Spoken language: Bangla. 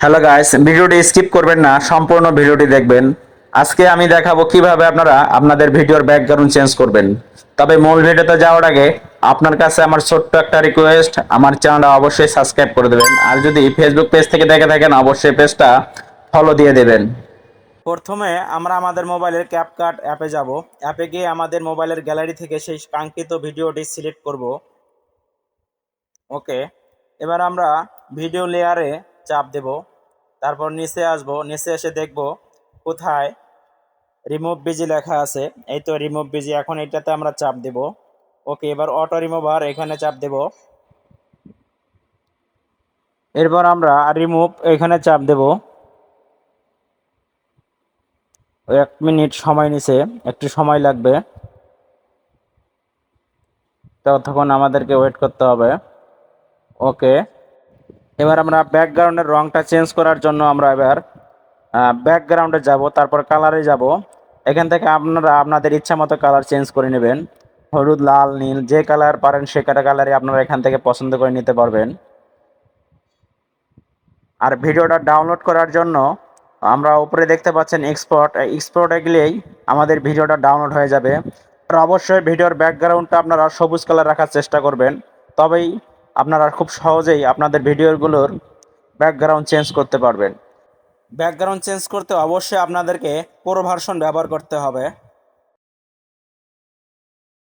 হ্যালো গাইস ভিডিওটি স্কিপ করবেন না, সম্পূর্ণ ভিডিওটি দেখবেন। আজকে আমি দেখাবো কীভাবে আপনারা আপনাদের ভিডিওর ব্যাকগ্রাউন্ড চেঞ্জ করবেন। তবে মূল ভিডিওতে যাওয়ার আগে, আপনার কাছে আমার ছোট্ট একটা রিকোয়েস্ট আমার চ্যানেলটা অবশ্যই সাবস্ক্রাইব করে দেবেন। আর যদি ফেসবুক পেজ থেকে দেখে থাকেন, অবশ্যই পেজটা ফলো দিয়ে দেবেন। প্রথমে আমরা আমাদের মোবাইলের ক্যাপকাট অ্যাপে যাব। অ্যাপে গিয়ে আমাদের মোবাইলের গ্যালারি থেকে সেই কাঙ্ক্ষিত ভিডিওটি সিলেক্ট করব। ওকে এবার আমরা ভিডিও লেয়ারে চাপ দেব। তারপর নিচে আসব, নিচে এসে দেখব কোথায় রিমুভ বিজি লেখা আছে। এই তো রিমুভ বিজি এখন এটাতে আমরা চাপ দেব। ওকে, এবার অটো রিমুভার এখানে চাপ দেব। এরপর আমরা রিমুভ এখানে চাপ দেব। এক মিনিট সময় নিছে, একটু সময় লাগবে। ততক্ষণ আমাদেরকে ওয়েট করতে হবে। ওকে। এবার আমরা ব্যাকগ্রাউন্ডের রংটা চেঞ্জ করার জন্য আমরা এবার ব্যাকগ্রাউন্ডে যাব, তারপর কালারে যাব। এখান থেকে আপনারা আপনাদের ইচ্ছা মতো কালার চেঞ্জ করে নেবেন। হলুদ, লাল, নীল, যে কালার পারেন সে কালারে আপনারা এখান থেকে পছন্দ করে নিতে পারবেন। আর ভিডিওটা ডাউনলোড করার জন্য আমরা উপরে দেখতে পাচ্ছেন এক্সপোর্ট এক্সপোর্টে গেলেই আমাদের ভিডিওটা ডাউনলোড হয়ে যাবে। আর অবশ্যই ভিডিওর ব্যাকগ্রাউন্ডটা আপনারা সবুজ কালার রাখার চেষ্টা করবেন। তবেই আপনারা খুব সহজেই আপনাদের ভিডিওগুলোর ব্যাকগ্রাউন্ড চেঞ্জ করতে পারবেন। ব্যাকগ্রাউন্ড চেঞ্জ করতে অবশ্যই আপনাদেরকে প্রো ভার্সন ব্যবহার করতে হবে।